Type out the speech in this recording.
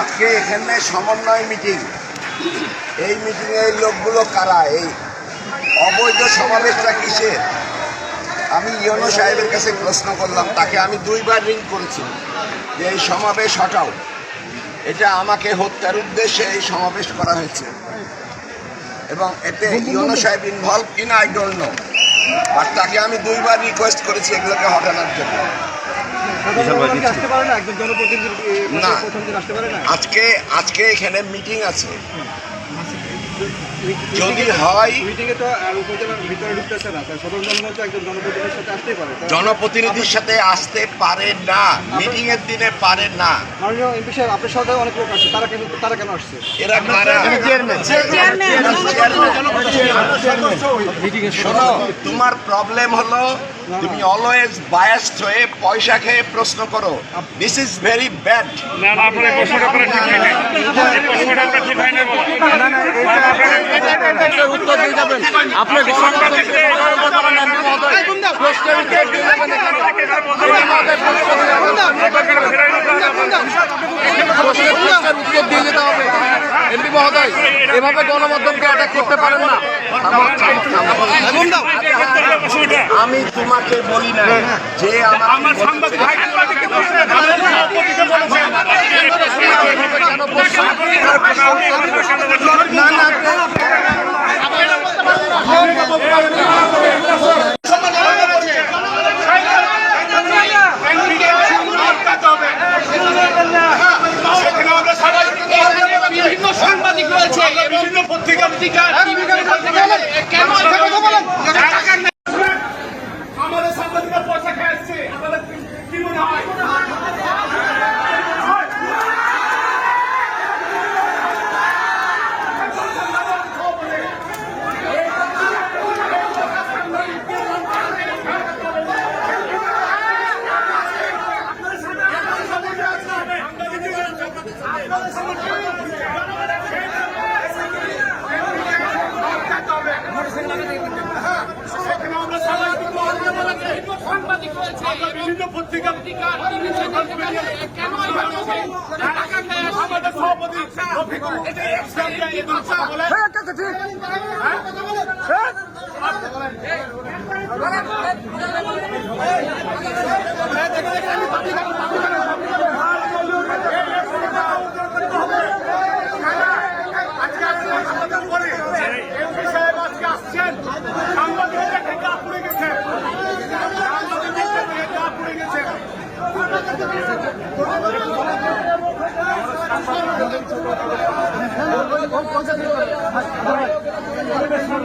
আজকে এখানে সমন্বয় মিটিং। এই মিটিংয়ে লোকগুলো কারা? এই অবৈধ সমাবেশটা কিসের? আমি ইয়নো সাহেবের কাছে প্রশ্ন করলাম, তাকে আমি দুইবার রিং করেছি যে এই সমাবেশ হটাও। এটা আমাকে হত্যার উদ্দেশ্যে এই সমাবেশ করা হয়েছে। এবং এতে ইয়নো সাহেব ইনভলভ কিনা আই ডোন্ট নো আর তাকে আমি দুইবার রিকোয়েস্ট করেছি এগুলোকে হটানোর জন্য। আজকে আজকে এখানে মিটিং আছে। যদি হয় জনপ্রতিনিধির সাথে আসতেই পারে তো জনপ্রতিনিধির সাথে আসতে পারে না মিটিং এর দিনে পারে না মাননীয় আপনার সাথে অনেক লোক আসছে তারা কেন তারা কেন আসছে এরা শোনো তোমার প্রবলেম হলো তুমি অলওয়েজ বায়াসড হয়ে পয়সা খেয়ে প্রশ্ন করো দিস ইজ ভেরি ব্যাড না না আপনার প্রশ্নটা ঠিক হয় না প্রশ্নটা ঠিক হয় না উত্তর দিয়ে যাবেন আপনি উত্তর দিয়ে যেতে হবে এমপি মহোদয় এভাবে গণমাধ্যমকে অ্যাটাক করতে পারেন না। আমি তোমাকে বলি না যে আমার আমার সাংবাদিক ভাই সাংবাদিককে প্রশ্ন করেন। অপরাধীকে বলেছেন। না না সেখানে আমরা সবাই বিভিন্ন সাংবাদিক রয়েছে বিভিন্ন পত্রিকা কেন এখানে কথা বলেন আমাদের সাংবাদিকরা পয়সা খেয়ে আসছে আমাদের কি মনে হয় সেখানে আমরা সবাই কিন্তু সাংবাদিক রয়েছে বিভিন্ন পত্রিকা আমাদের সভাপতি রফিকুল সাংবাদিক